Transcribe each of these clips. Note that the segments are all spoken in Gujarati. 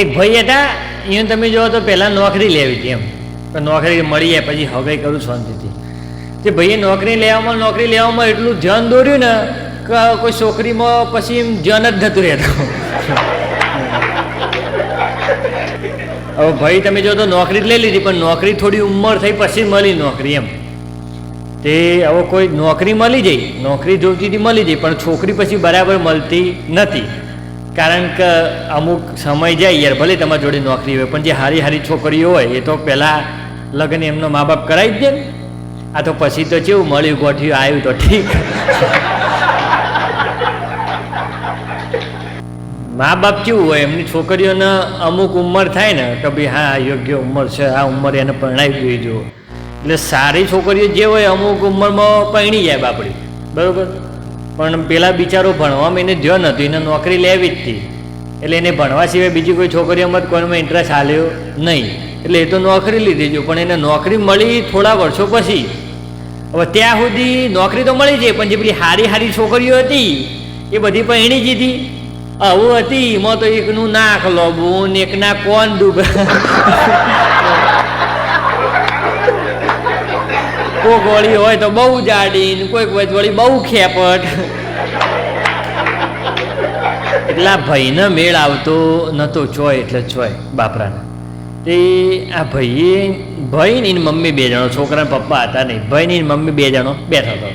એક ભાઈ હતા એને તમે જોવો તો પહેલાં નોકરી લેવી હતી એમ. તો નોકરી મળી જાય પછી હવે કરું શાંતિથી. તે ભાઈએ નોકરી લેવામાં નોકરી લેવામાં એટલું ધ્યાન દોર્યું ને કે કોઈ છોકરીમાં પછી એમ ધ્યાન જ થતું રહેતું. હવે ભાઈ તમે જો તો નોકરી જ લઈ લીધી, પણ નોકરી થોડી ઉંમર થઈ પછી મળી નોકરી એમ. તે હવે કોઈ નોકરી મળી જઈ નોકરી જોઈતી મળી જઈ પણ છોકરી પછી બરાબર મળતી નથી. કારણ કે અમુક સમય જાય યાર, ભલે તમારી જોડે નોકરી હોય, પણ જે હારી હારી છોકરીઓ હોય, એ તો પહેલાં લગ્ન એમનો મા બાપ કરાવી જ દે ને. આ તો પછી તો કેવું મળ્યું ગોઠ્યું આવ્યું તો ઠીક. મા બાપ કેવું હોય, એમની છોકરીઓને અમુક ઉંમર થાય ને, કે ભાઈ હા, યોગ્ય ઉંમર છે, આ ઉંમરે એને પરણાવી દેજો એટલે સારી છોકરીઓ જે હોય, અમુક ઉંમરમાં પરણી જાય બાપડી. બરાબર? પણ પેલા બિચારો ભણવામાં એને ધ્યાન હતું. એને નોકરી લેવી જ હતી. એટલે એને ભણવા સિવાય બીજી કોઈ છોકરીઓમાં કોઈમાં ઇન્ટરેસ્ટ હાલ્યો નહીં. એટલે એ તો નોકરી લીધી જો, પણ એને નોકરી મળી થોડા વર્ષો પછી. હવે ત્યાં સુધી નોકરી તો મળી જાય, પણ જે પેલી હારી હારી છોકરીઓ હતી, એ બધી પરણી જીધી આવું હતી, એમાં તો એકનું નાક ને એકના કોણ ડૂબ. કોઈક વળી હોય તો બહુ જાડી કોઈક વળી બહુ ખેપટ. એટલા ભાઈને મેળ આવતો નતો ચોય, એટલે ચોય, બાપરાને. તે આ ભાઈએ ભાઈ ને એની મમ્મી બે જણો છોકરા પપ્પા હતા નહીં ભાઈ ને મમ્મી બે જણો બેઠા હતો.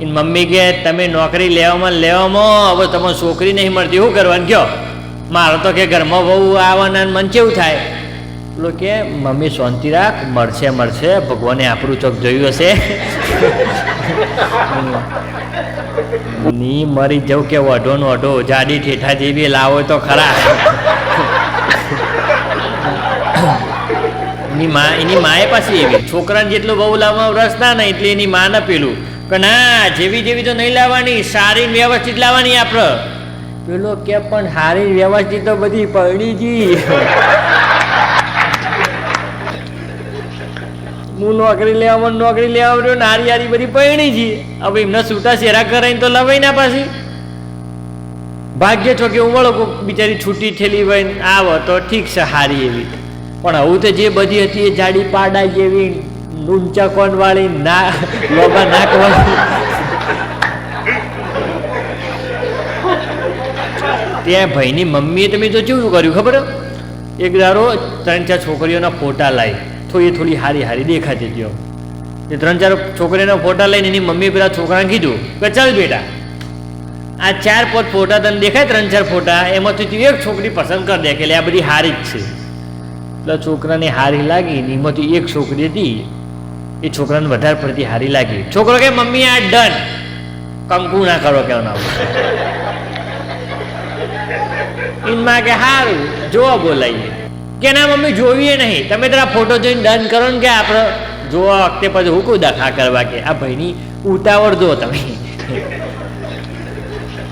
એની મમ્મી કે, તમે નોકરી લેવામાં લેવામાં હવે તમને છોકરી નહીં મળતી, શું કરવાનું? કયો મારો તો કે, ઘરમાં બહુ આવવાના મન કેવું થાય? પેલો કે મમ્મી શાંતિ રાખ મળશે મળશે ભગવાને આપણું ચોક જોયું હશે. ની મરી જવું કે વઢો નો વઢો જાડી ઠેઠા જેવી લાવો તો ખરા. એની મા એની માએ પાછી એવી છોકરાને જેટલું બહુ લાવવામાં રસ ના નહીં એટલે એની મા ને પેલું કે ના જેવી જેવી તો નહીં લાવવાની સારી વ્યવસ્થિત લાવવાની આપણે. પેલો કે પણ સારી વ્યવસ્થિત તો બધી પરણી હું નોકરી લેવામાં નોકરી લેવા આવ્યો નારી હારી બધી પૈણી જી હવે એમને છૂટા શેરા કરાઈને તો લવાય ના પાછી. ભાગ્ય છો કે વળો કોક બિચારી છૂટી ઠેલી હોય ને, આવો તો ઠીક છે, હારી એવી. પણ આવું તો જે બધી હતી એ જાડી પાડા જેવી ઊંચા કોણ વાળી ના લોબા નાક ત્યાં ભાઈની મમ્મીએ તમે તો કેવું કર્યું ખબર? એક દારો ત્રણ ચાર છોકરીઓના ફોટા લાવી થોડી થોડી હારી હારી દેખાતી હતી એ ત્રણ ચાર છોકરીના ફોટા લઈને એની મમ્મીએ પેલા છોકરાને કીધું કે ચાલ બેટા. આ ચાર પાંચ ફોટા તને દેખાય ત્રણ ચાર ફોટા એમાંથી તું એક છોકરી પસંદ કરી દે કે આ બધી હારી જ છે. એટલે છોકરાને હારી લાગી ને એમાંથી એક છોકરી હતી. એ છોકરાને વધારે પડતી હારી લાગી. છોકરો કે મમ્મી આ ડન. કંકુ ના કરો કે ઇનમાં કે હારું જોવા બોલાવીએ કે ના, મમ્મી, જોઈએ નહીં. તમે તારા ફોટો જોઈને ડન કરો ને કે આપણે જોવા વખતે પછી હું કોઈ દખા કરવા કે, આ ભાઈની ઉતાવળ જો તમે.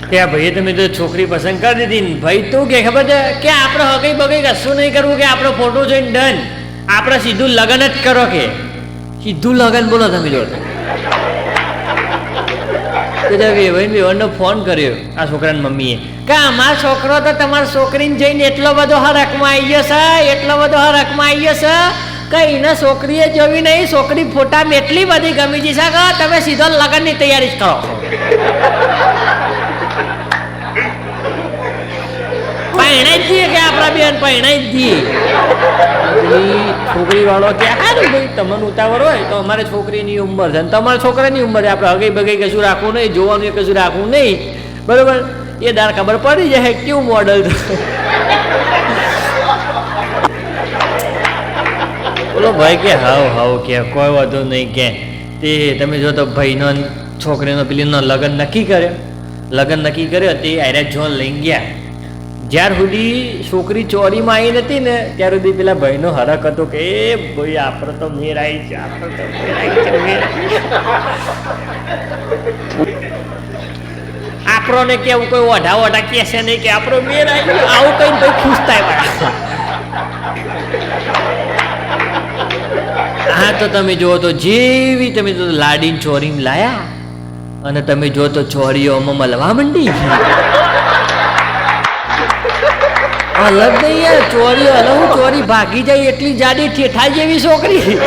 કે આ ભાઈએ તમે તો છોકરી પસંદ કરી દીધી ને ભાઈ તું કે, ખબર છે? કે આપણે હકઈ બગઈ કશું નહીં કરવું કે આપણો ફોટો જોઈને ડન આપણે સીધું લગ્ન જ કરો કે. સીધું લગ્ન બોલો તમે ફોન કર્યો આ છોકરાની મમ્મીએ. કે અમારો છોકરો તો તમારા છોકરીને જોઈને એટલો બધો હરકમાં આવી ગયો છે, એટલો બધો હરકમાં આવી ગયો છે, કે એને છોકરીએ જોવી નહીં, છોકરી ફોટામાં એટલી બધી ગમી જશે તમે સીધો લગ્નની તૈયારી જ કરો. પહેણાઈ જ કે આપણા બેન પહેણાઈ જ છોકરી વાળો ભાઈ, તમને ઉતાવળ હોય તો અમારે છોકરીની ઉંમર છે. અને તમારા છોકરાની ઉંમર આપણે હગઈ બગઈ કશું રાખવું નહીં, જોવાનું કશું રાખવું નહીં. બરોબર? એ દાર ખબર પડી જાય કેવું મોડલ બોલો ભાઈ કે હાવ હાવ કે, કોઈ વાંધો નહીં, કે. તે તમે જો તો ભાઈનો છોકરીનો પેલીનો લગ્ન નક્કી કર્યો. લગ્ન નક્કી કર્યો, તે આર્યા જોન લઈ ગયા. જ્યાર સુધી છોકરી ચોરીમાં આવી નથી ને, ત્યાર સુધી પેલા ભાઈનો હરક હતો કે, એ ભાઈ, આપણે તો મેર આવી છે, આપણે તો છે આપણોને કેવું કોઈ ઓઢા ઓઢા કહેશે નહીં કે, આપણો મેર આવી આવું કઈ ભાઈ ખુશ થાય હા, તો તમે જુઓ તો જેવી તમે જો લાડીને ચોરીને લાયા, અને તમે જો તો ચોરીઓમાં મળવા માંડી અલગ નહીં યાર, ચોરી અલગ ચોરી, ભાગી જાય એટલી જાડી ઠેઠા જેવી છોકરી.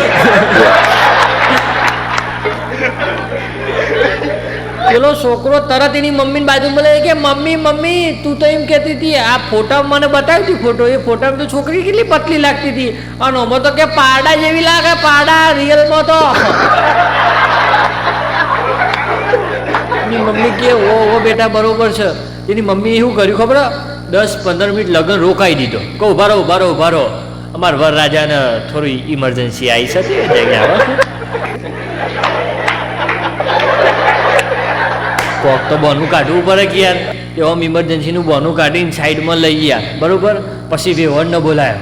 પેલો છોકરો તરત એની મમ્મીની બાજુ બોલે કે, મમ્મી મમ્મી, તું તો એમ કહેતી હતી, આ ફોટા મને બતાવી હતી ફોટો. એ ફોટામાં તો છોકરી કેટલી પતલી લાગતી હતી. અને અમે તો કે પાડા જેવી લાગે, પાડા રિયલમાં તો. મમ્મી કે ઓ ઓ બેટા, બરોબર છે. એની મમ્મીએ શું કર્યું ખબર? દસ પંદર મિનિટ લગ્ન રોકાઈ દીધો. કહું ઊભા રહો ઊભા રહો ઊભા રહો વરરાજાને થોડી ઇમરજન્સી આવી છે છો. કોક તો બોનું કાઢવું પડે કે યાર. આમ ઇમરજન્સીનું બોનું કાઢીને સાઈડમાં લઈ ગયા. બરોબર? પછી વેવણને બોલાયો.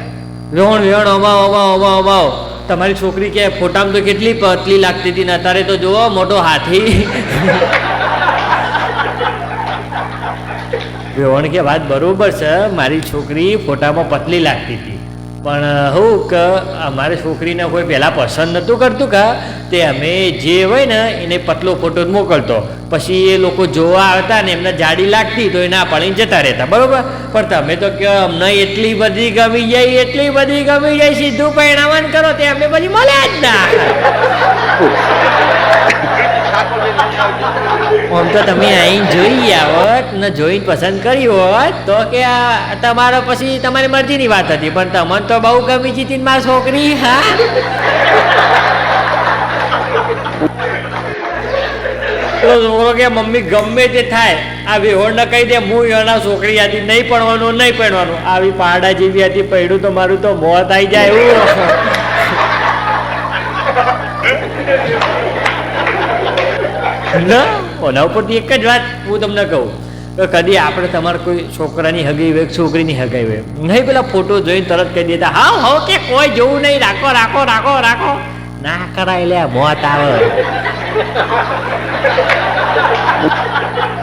વેવણ વેવણ અમાવો અમાવો અમાવો અમાવો તમારી છોકરી કે, ફોટામાં તો કેટલી પતલી લાગતી હતી ને, અત્યારે તો જુઓ, મોટો હાથી. વેવણ કે વાત બરોબર છે, મારી છોકરી ફોટામાં પતલી લાગતી હતી. પણ હું કે અમારે છોકરીને કોઈ પહેલાં પસંદ નહોતું કરતું કે, તે અમે જે હોય ને, એને પતલો ફોટો જ મોકલતો. પછી એ લોકો જોવા આવતા ને એમને જાડી લાગતી તો એ ના પાડીને જતા રહેતા, બરોબર? પણ તમે તો કહો અમને એટલી બધી ગમી જાય, એટલી બધી ગમી જાય, સીધું પરિણામન કરો, તે અમે પછી મળ્યા જ ના. આમ તો તમે અહીં જોઈ આવત ને જોઈને પસંદ કરી હોત, તો કે તમારો પછી તમારી મરજીની વાત હતી, પણ તમને તો બહુ ગમી જીતી મારી છોકરી, હા? છોકરો કે, મમ્મી, ગમે તે થાય, આ વિહોણને કહી દે, હું એના છોકરી હતી નહીં પડવાનું નહીં પડવાનું આવી પાડા જેવી હતી, પડ્યું તો મારું તો મોત આવી જાય એવું. ના, ઓના ઉપરથી એક જ વાત હું તમને કહું. કે કદી આપણે તમારે કોઈ છોકરાની હગાઈ હોય છોકરીની હગાઈ હોય, નહીં પેલા ફોટો જોઈને તરત કહી દેતા હા હો કે કોઈ જોવું નહીં, રાખો રાખો રાખો રાખો. ના કરાય લે મોત આવે.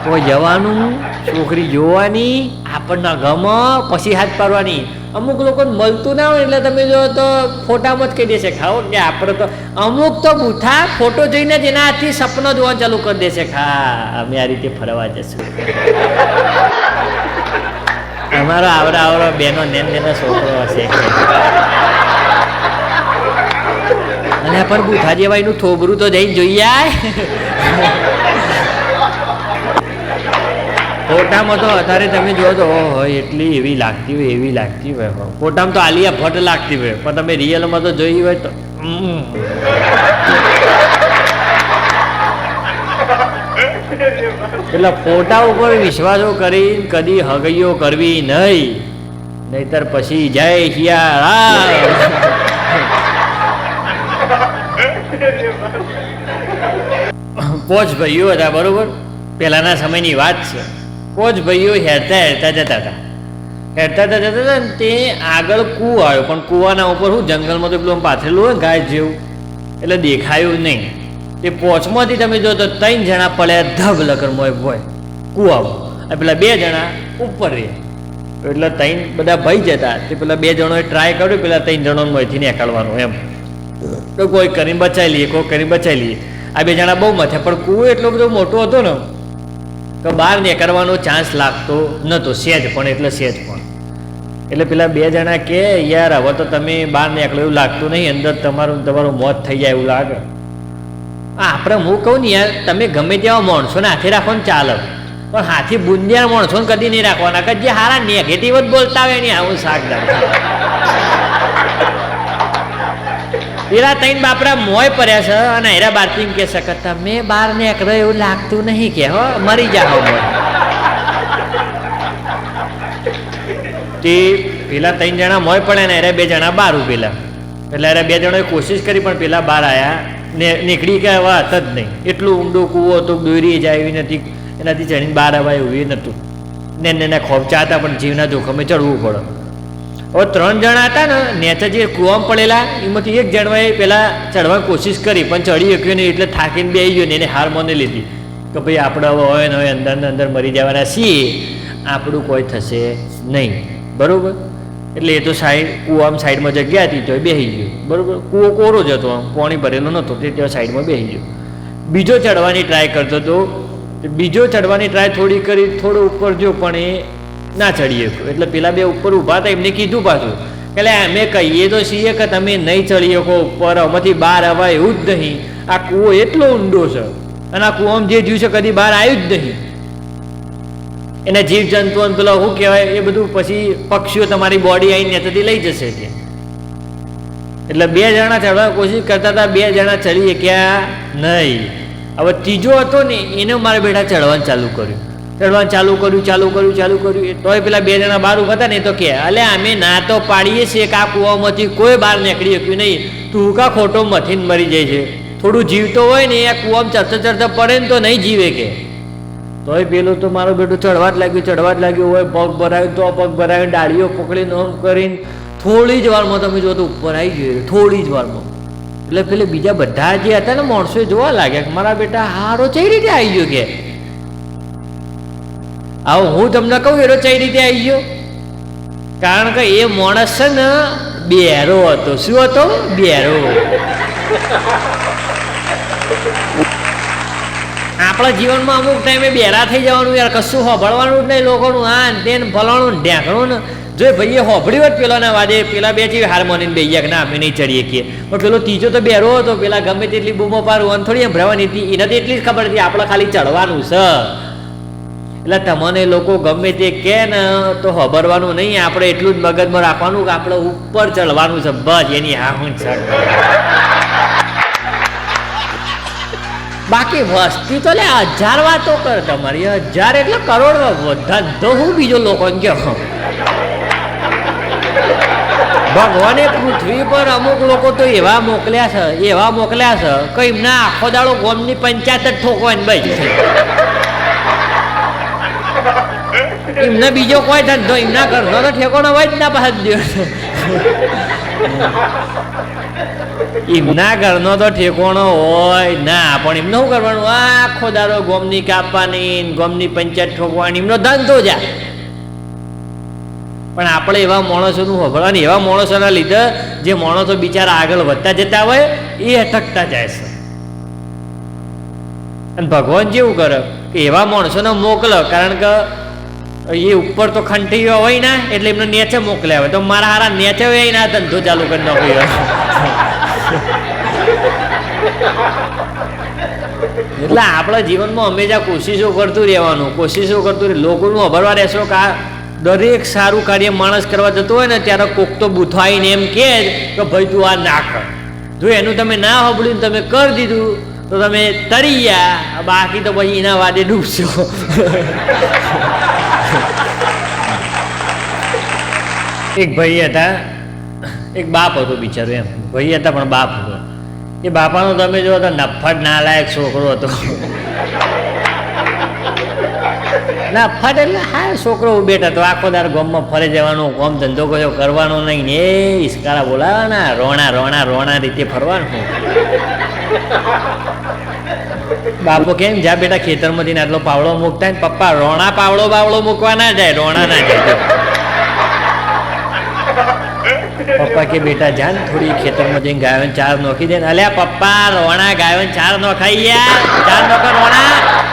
કોઈ જવાનું, છોકરી જોવાની, આપણને ગમો, પછી હાથ પાડવાની. અમુક લોકોને મળતું ના હોય એટલે તમે જો તો ફોટામાં જ કહી દેશે ખાઓ કે આપણે તો અમુક તો બુથા ફોટો જોઈને જ એના હાથથી સપનો જોવા ચાલુ કરી દેશે ખા અમે આ રીતે ફરવા જશું. અમારો આવડા આવડો બેનો નેન નેનો છોકરો હશે. અને પણ બુથા જેવા એનું થોબરું તો જઈને જોઈ આય. ફોટામાં તો અત્યારે તમે જો તો હોય એટલી એવી લાગતી હોય એવી લાગતી હોય ફોટામાં તો આલિયા ભટ્ટ લાગતી હોય પણ તમે રિયલમાં તો જોઈ હોય તો. એટલે ફોટા ઉપર વિશ્વાસો કરી કદી હગૈયો કરવી નહીં. નહીતર પછી જય શિયાળા. પોચ ભાઈઓ હતા બરોબર? પહેલાના સમયની વાત છે. પોચ ભાઈઓ હેરતા હેરતા જતા હતા. હેરતા જતા જતા હતા ને તે આગળ કૂવો આવ્યો. પણ કૂવાના ઉપર શું જંગલમાં તો પેલું પાથરેલું હોય ગાય જેવું. એટલે દેખાયું નહીં. તે પોચમાંથી તમે જો તો ત્રણ જણા પડ્યા ધબ લકર મોય ભોય કૂવામાં પેલા બે જણા ઉપર રહે એટલે ત્રણ બધા ભાઈ જતા તે પેલા બે જણોએ ટ્રાય કર્યો, પેલા ત્રણ જણોને મોયથી નીકળવાનું એમ. તો કોઈ કરીને બચાવી લઈએ, કોઈ કરીને બચાવી લઈએ. આ બે જણા બહુ મથે, પણ કૂવો એટલો બધો મોટો હતો ને. કે બહાર નીકળવાનો ચાન્સ લાગતો નહોતો સેજ પણ, એટલે સેજ પણ. એટલે પેલા બે જણા કે, યાર, હવે તો તમે બહાર નીકળો એવું લાગતું નહીં, અંદર તમારું તમારું મોત થઈ જાય એવું લાગે. આપણે હું કહું ને યાર, તમે ગમે તેવા માણસોને હાથે રાખો ને ચાલે પણ હાથી બુંદિયા માણસોને કદી નહીં રાખવાના, કે જે હારા નેગેટિવ જ બોલતા હોય ને આવું શાક પેલા ત્રણ બાપડા મોય પડ્યા છે અને હેરા બારથી કે શકે બાર બહાર નીકળો એવું લાગતું નહીં કે હો મરી જાઓ તે પેલા ત્રણ જણા મોય પડ્યા ને હેરા બે જણા બહાર ઉભેલા. એટલે અરે બે જણાએ કોશિશ કરી પણ પેલા બહાર આવ્યા ને નીકળી ગયા એવા હતા જ નહીં. એટલું ઊંડો કૂવો હતો દોરી જાય એવી નથી એનાથી ચડીને બહાર અવાય એવું નહોતું. ને એના ખોપચા હતા પણ જીવના જોખમે ચડવું પડે. હવે ત્રણ જણા હતા ને નેચા જે કૂવામાં પડેલા, એમાંથી એક જણવાએ પહેલાં ચડવાની કોશિશ કરી, પણ ચડી શક્યો નહીં, એટલે થાકીને બે ગયો ને એને હાર મને લીધી. કે ભાઈ આપણે હવે હોય ને હવે અંદર ને અંદર મરી જવાના છીએ, આપણું કોઈ થશે નહીં. બરાબર? એટલે એ તો સાઈડ, કૂવામાં સાઈડમાં જગ્યા હતી તો એ બેસી ગયો. બરાબર? કૂવો કોરો જ હતો, આમ પાણી ભરેલો નહોતો, તે ત્યાં સાઈડમાં બેસી ગયો. બીજો ચડવાની ટ્રાય કરતો હતો બીજો ચડવાની ટ્રાય થોડી કરી, થોડો ઉપર જો, પણ એ ના ચડી શકો એટલે પેલા બે ઉપર ઊભા હતા, એમને કીધું પાછું કે અમે કહીએ તો છીએ કે તમે નહીં ચડી શકો ઉપર, આમાંથી બહાર અવાય એવું જ નહીં. આ કૂવો એટલો ઊંડો છે અને આ કૂવામાં જે જીવ છે કદી બહાર આવ્યું જ નહીં. એના જીવ જંતુઓ પેલા શું કહેવાય, એ બધું પછી પક્ષીઓ તમારી બોડી આવીને ત્યાંથી લઈ જશે કે એટલે બે જણા ચડવા કોશિશ કરતા હતા, બે જણા ચડી શક્યા નહીં. હવે ત્રીજો હતો ને, એને મારા બેટા ચડવાનું ચાલુ કર્યું. ચડવાનું ચાલુ કર્યું ચાલુ કર્યું ચાલુ કર્યું. તોય પેલા બે જણા બહાર ઊભા હતા ને તો કે, અલે, અમે ના તો પાડીએ છીએ કે આ કૂવામાંથી કોઈ બહાર નીકળી શક્યું નહીં. તું કા ખોટો મથીને મરી જાય છે. થોડું જીવતો હોય ને આ કૂવામાં ચડતા ચડતા પડે ને તો નહીં જીવે કે. તોય પેલું તો મારો બેટું ચડવા જ લાગ્યું ચડવા જ લાગ્યું. હોય પગ ભરાયું, તો પગ ભરાયું, ડાળીઓ પકડીને આમ કરીને થોડી જ વારમાં તમે જો તો ઉપર આવી ગયું થોડી જ વારમાં. એટલે પેલે બીજા બધા જે હતા ને, માણસો જોવા લાગ્યા કે મારા બેટા હારો કઈ રીતે આવી ગયો કે. આવો, હું તમને કહું એનો ચઈ રીતે આવી ગયો. કારણ કે એ માણસ છે ને, બેરો હતો. શું હતો? બેરો. આપણા જીવનમાં અમુક ટાઈમે બેરા થઈ જવાનું યાર, કશું હોભળવાનું જ નહીં લોકોનું. આ ને તે ને ફલાણું ઢેંકણું ને. જો ભાઈએ હોભળ્યું હોત પેલાના વાદે, પેલા બે જેવી હાર્મોનિયમ બે ગયા કે ના, અમે નહીં ચડીએ કે પણ પેલો ત્રીજો તો બેરો હતો, પેલા ગમે તેટલી બૂમો પાર અને થોડી ભરવાની હતી. એને તો એટલી જ ખબર હતી, આપણે ખાલી ચડવાનું છે. એટલે તમને લોકો ગમે તે કે ને, તો હબરવાનું નહીં, આપણે એટલું જ મગજમાં રાખવાનું કે આપણે ઉપર ચડવાનું છે, બસ, એની હા હું ચડ બાકી વસ્તી તો લે, હજાર વાતો કર તમારી, હજાર એટલે કરોડ ધંધો હું બીજો લોકો કે ભગવાને પૃથ્વી પર અમુક લોકો તો એવા મોકલ્યા છે, એવા મોકલ્યા છે, કે એમના આખો દાડો ગોમની પંચાયત જ ઠોકવાની ભાઈ એમને બીજો કોઈ ધંધો એમના ઘરનો તો ઠેકોનો હોય જ ના પાસે એમના ઘરનો તો ઠેકોણો હોય ના, પણ એમને શું કરવાનું? આખો દારો ગોમની કાપવાની ગોમની પંચાયત ઠોકવાની, એમનો ધંધો જાય પણ આપણે એવા માણસોનું હોભળવાની એવા માણસોના લીધે જે માણસો બિચારા આગળ વધતા જતા હોય, એ અટકતા જાય છે. અને ભગવાન જેવું કરે કે એવા માણસોને મોકલો, કારણ કે એ ઉપર તો ખંઠીઓ હોય ને, એટલે એમને નેચે મોકલ્યા હોય તો મારા હારા નેચે હોય ના ધંધો ચાલુ કરી નાખ્યો એટલે આપણા જીવનમાં હંમેશા કોશિશો કરતું રહેવાનું. કોશિશો કરતું લોકોનું અભરવા રહેશો કે દરેક સારું કાર્ય માણસ કરવા જતો હોય ને, ત્યારે કોક તો બુથવાઈને એમ કહે કે ભાઈ તું આ ના કર. જો એનું તમે ના સાંભળ્યું તમે કરી દીધું, તો તમે તરી ગયા. બાકી તો પછી એના વાદે ડૂબશો. એક ભાઈ હતા એક બાપ હતો બિચારો એમ. ભાઈ હતા પણ બાપ હતો. એ બાપાનો તમે જો તો નફટ નાલાયક છોકરો હતો. નફટ એટલે હા છોકરો ઉભેટ હતો આખો દાર ગામમાં ફરે જવાનું કોમ ધંધો કર્યો કરવાનો નહીં ને એ ઈસ્કારા બોલાવાના રોણા રોણા રોણા રીતે ફરવાનું. બાપો કેમ? જા બેટા ખેતરમાંથી ને આટલો પાવડો મૂકતા ને પપ્પા, રોણા પાવડો બાવડો મૂકવા ના જાય, રોણા ના જાય. પપ્પા કે, બેટા જાન થોડી ખેતરમાં જઈને ગાયોને ચાર નોખી દે ને. અલ્યા, પપ્પા, રોણા ગાયોને ચાર નોખાઈ યાર ચાર નોખા રોણા.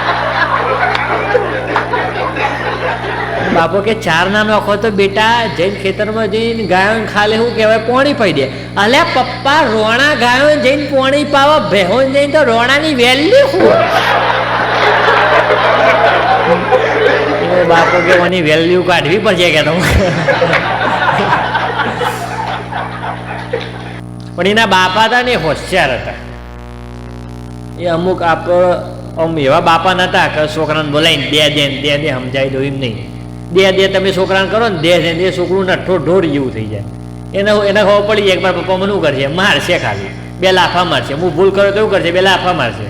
બાપો કે ચાર ના નોખો તો બેટા જઈને ખેતરમાં જઈને ગાયો ખાલે શું કહેવાય, પોણી પાઈ દે. અલે પપ્પા રોણા ગાયો જઈને પોણી પાવા, ભેહોન જઈને તો રોણાની વેલ્યુ શું બાપો કે મને વેલ્યુ કાઢવી પડશે કે તમે પણ એના બાપા હતા ને હોશિયાર હતા. એ અમુક આપ આમ એવા બાપા નતા કે છોકરાને બોલાવીને બે દે બે દે સમજાવી દો એમ નહીં. દે દે તમે છોકરાને કરો ને દેહ દેહ છોકરું નઠ્ઠો ઢોર જેવું થઈ જાય. એને એને ખબર પડી એક વાર પપ્પા મને શું કરશે? મારશે ખાલી બે લાફા મારશે. હું ભૂલ કરો તો એવું કરશે? બે લાફા મારશે.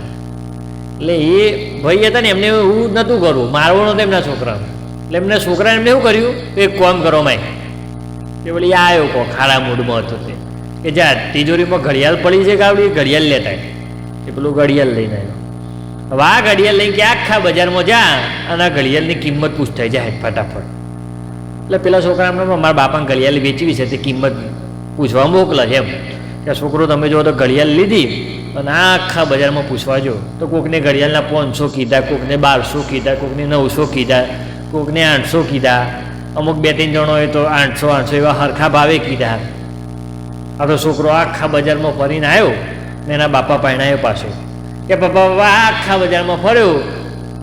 એટલે એ ભાઈ હતા ને એમને એવું નહોતું કરવું મારવાનું હતું એમના છોકરા એટલે એમને છોકરાને એમને શું કર્યું? એક કોમ કરો માય. કે વળી આવ્યો કો ખારા મૂડમાં હતો તે. કે જા, તિજોરીમાં ઘડિયાળ પડી છે ગાવડી, ઘડિયાળ લેતા એ પેલું ઘડિયાળ લઈને આવ્યો આ ઘડિયાળ લઈને કે આખા બજારમાં જા અને આ ઘડિયાળની કિંમત પૂછતા જાય ફટાફટ. એટલે પેલા છોકરા મારા બાપાને ઘડિયાળ વેચવી છે તે કિંમત પૂછવા મોકલે છે એમ. કે છોકરો, તમે જો તો ઘડિયાળ લીધી અને આખા બજારમાં પૂછવા જો. તો કોકને ઘડિયાળના પાંચસો કીધા, કોકને બારસો કીધા, કોકને નવસો કીધા, કોકને આઠસો કીધા. અમુક બે ત્રણ જણો હોય તો આઠસો આઠસો એવા હરખા ભાવે કીધા. આ તો છોકરો આખા બજારમાં ફરીને આવ્યો ને એના બાપા પહેણાયો પાછો. કે પપ્પા પપ્પા આખા બજારમાં ફર્યું.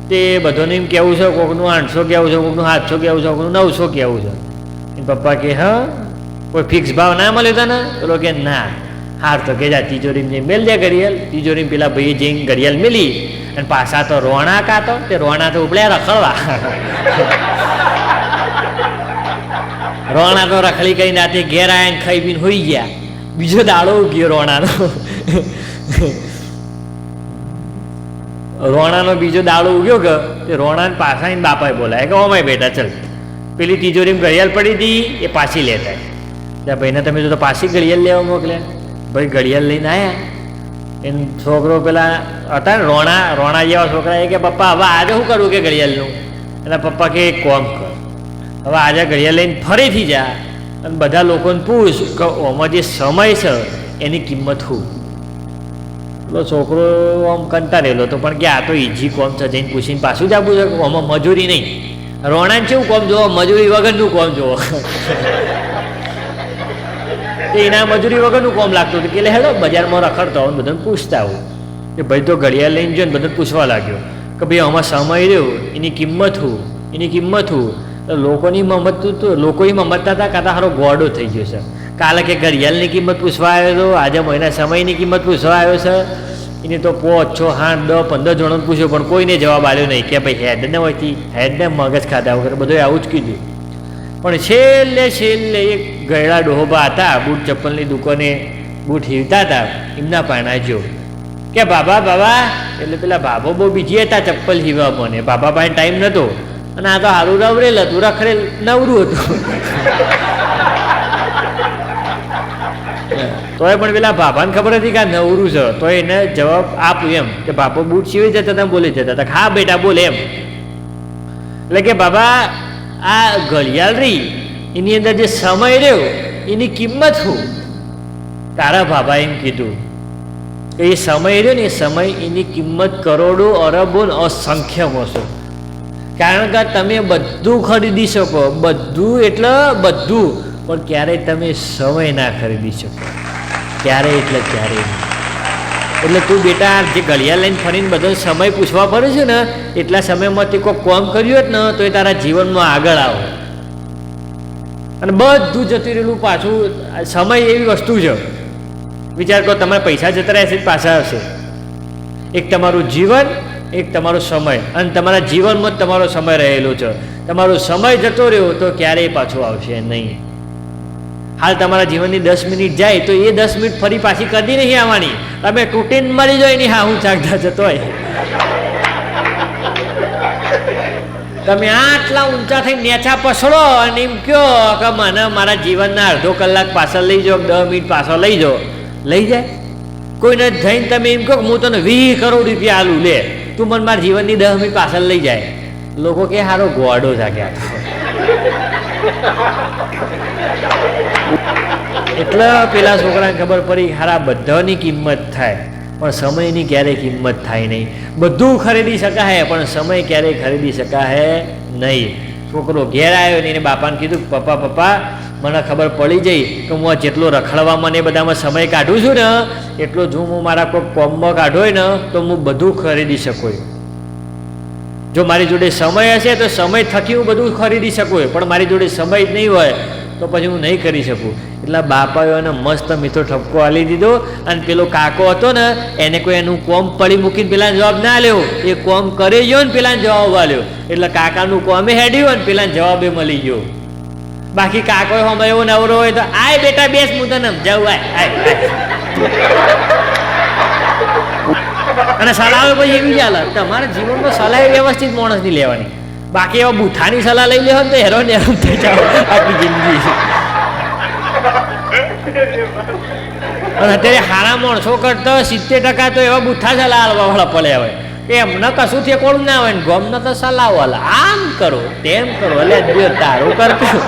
તે બધાને એમ કહેવું છે, કોકનું આઠસો કહેવું છે, કોકનું સાતસો કહેવું છે, કોકનું નવસો કહેવું છે. એ પપ્પા કે, હા, કોઈ ફિક્સ ભાવ ના મળ્યો તને? પેલો કે, ના, હાર તો કે જા તિજોરી જઈને મેલ દે ઘડિયાળ. તિજોરી પેલા ભાઈએ જઈને ઘડિયાળ મેલી અને પાછા તો રોણા કાતો તે રોણા તો ઉપડ્યા રખડવા. રોણા તો રખડી કરીને રાતે ઘેર આવીને ખાઈ પીને હોઈ ગયા. બીજો દાડો ગયો રોણાનો. રોણાનો બીજો દાડો ઉગ્યો કે તે રોણાને પાછા આવીને બાપાએ બોલાય કે ઓમાય બેટા, ચલ. પેલી તિજોરી ઘડિયાળ પડી હતી, એ પાછી લેતા ત્યાં ભાઈને તમે જો તો પાછી ઘડિયાળ લેવા મોકલ્યા. ભાઈ, ઘડિયાળ લઈને આવ્યા એને છોકરો પેલા હતા ને, રોણા રોણા જેવા છોકરા એ કે, પપ્પા, હવે આજે શું કરવું કે ઘડિયાળનું? એટલે પપ્પા કે, એક કોમ કર. હવે આજે ઘડિયાળ લઈને ફરીથી જા અને બધા લોકોને પૂછ કે, ઓમાં જે સમય છે, એની કિંમત શું? પેલો છોકરો આમ કંટાળેલો હતો, પણ કે આ તો ઈજી કોમ છે જઈને પૂછીને પાછું જ આપવું છે, આમાં મજૂરી નહીં. રોણાને કેવું કોમ જોવો, મજૂરી વગરનું કોમ જોવો. એના મજૂરી વગરનું કોમ લાગતું હતું કે એટલે હેલો બજારમાં રખડતો હોય બધાને પૂછતા આવું. કે ભાઈ, તો ઘડિયાળ લઈને જો ને બધાને પૂછવા લાગ્યો કે ભાઈ, આમાં સમય રહ્યો, એની કિંમત હું એની કિંમત હું લોકોની મમત તો લોકોની મમતતા હતા, કાં સારો ગોડો થઈ ગયો છે. કાલે કે ઘડિયાળની કિંમત પૂછવા આવ્યો હતો, આજે મહિના સમયની કિંમત પૂછવા આવ્યો છે. એને તો પાંચ છ આઠ દસ પંદર જણોને પૂછ્યો, પણ કોઈને જવાબ આવ્યો નહીં. કે ભાઈ હેડને હોયથી હેડને મગજ ખાધા વગર, બધું આવું જ કીધું. પણ છેલ્લે છેલ્લે એક ગયડા ડોહોબા હતા, બૂટ ચપ્પલની દુકાને બૂટ હીવતા હતા, એમના પાણા જો. કે બાબા બાબા, એટલે પેલા બાબો બહુ બીજી હતા ચપ્પલ હીવા મને. બાબા પાસે ટાઈમ નહોતો અને આ તો હારું રવરેલ હતું રખડેલ નવરું હતું. તોય પણ પેલા ભાભાને ખબર હતી કે નવરું છે. તો એને જવાબ આપ્યું એમ કે, બાપો, બૂટ સીવી જતા હતા બોલી જતા હતા હા, બેટા, બોલે એમ. એટલે કે, બાબા, આ ઘડિયાળ રહી, એની અંદર જે સમય રહ્યો, એની કિંમત શું? તારા બાબા એમ કીધું કે, એ સમય રહ્યો ને એ સમય એની કિંમત કરોડો અરબો ને અસંખ્યમાં છે. કારણ કે તમે બધું ખરીદી શકો, બધું એટલે બધું, પણ ક્યારેય તમે સમય ના ખરીદી શકો. ક્યારેય, એટલે ક્યારેય એટલે તું બેટા, જે ગળિયા લઈને ફરીને બધો સમય પૂછવા પડે છે ને, એટલા સમયમાં તે કોઈ કોમ કર્યું હોત ને, તો એ તારા જીવનમાં આગળ આવો. અને બધું જતું રહેલું પાછું, સમય એવી વસ્તુ છે. વિચાર કરો, તમારા પૈસા જતા રહેશે પાછા આવશે? એક તમારું જીવન, એક તમારો સમય. અને તમારા જીવનમાં જ તમારો સમય રહેલો છે. તમારો સમય જતો રહ્યો તો ક્યારેય પાછો આવશે નહીં. હાલ તમારા જીવનની દસ મિનિટ જાય તો એ દસ મિનિટ ફરી પાછી કદી નહીં આવવાની. તમે તૂટીને મરી જાય નહીં હા હું ચાકતા જતો હોય. તમે આટલા ઊંચા થઈને નેચા પસડો અને એમ કહો કે મને મારા જીવનના અડધો કલાક પાછળ લઈ જાઓ, દસ મિનિટ પાછળ લઈ જાઓ. લઈ જાય? કોઈને જઈને તમે એમ કહો હું તને વીસ કરોડ રૂપિયા આલું, લે. તું મને મારા જીવનની દસ મિનિટ પાછળ લઈ જાય. લોકો કે હારો ગોડો જાગ્યા એટલે પેલા છોકરાને ખબર પડી, હારા, બધાની કિંમત થાય, પણ સમયની ક્યારેય કિંમત થાય નહીં. બધું ખરીદી શકાય, પણ સમય ક્યારેય ખરીદી શકાય નહીં. છોકરો ઘેર આવ્યો ને એને બાપાને કીધું, પપ્પા પપ્પા, મને ખબર પડી જઈ કે હું આ જેટલો રખડવામાં ને બધામાં સમય કાઢું છું ને, એટલો જો હું મારા કોઈ કોમમાં હોય ને, તો હું બધું ખરીદી શકું. જો મારી જોડે સમય હશે તો સમય થકી હું બધું ખરીદી શકું પણ મારી જોડે સમય જ નહીં હોય તો પછી હું નહીં કરી શકું. એટલે બાપાએ એને મસ્ત મીઠો ઠપકો આલી દીધો અને પેલો કાકો હતો ને, એને કોઈ એનું કોમ પડી મૂકીને પેલા જવાબ ના લ્યો એ કોમ કરી ગયો ને પેલા જવાબ આલ્યો. એટલે કાકાનું કોમે હેડ્યું ને પેલા જવાબે મળી ગયો. બાકી કાકો હમણાં એવો નવરો હોય તો, આય બેટા, બેસ, હું તને જવું આય આય આય. અને સલાહ પછી એવી ચાલે તમારા જીવનમાં સલાહ વ્યવસ્થિત માણસની લેવાની. બાકી એવા બુથાની સલાહ લઈ લેવા તો હેરો ને હેરો થઈ જાવ આખી જિંદગી. અને અત્યારે હારા માણસો કરતા સિત્તેર ટકા તો એવા બુથા સલાહ વાળા પડે આવે એમને કશું થી કોણ ના હોય ને ગમને તો સલાહ વાલા આમ કરો, તેમ કરો, એટલે તારું કરતું.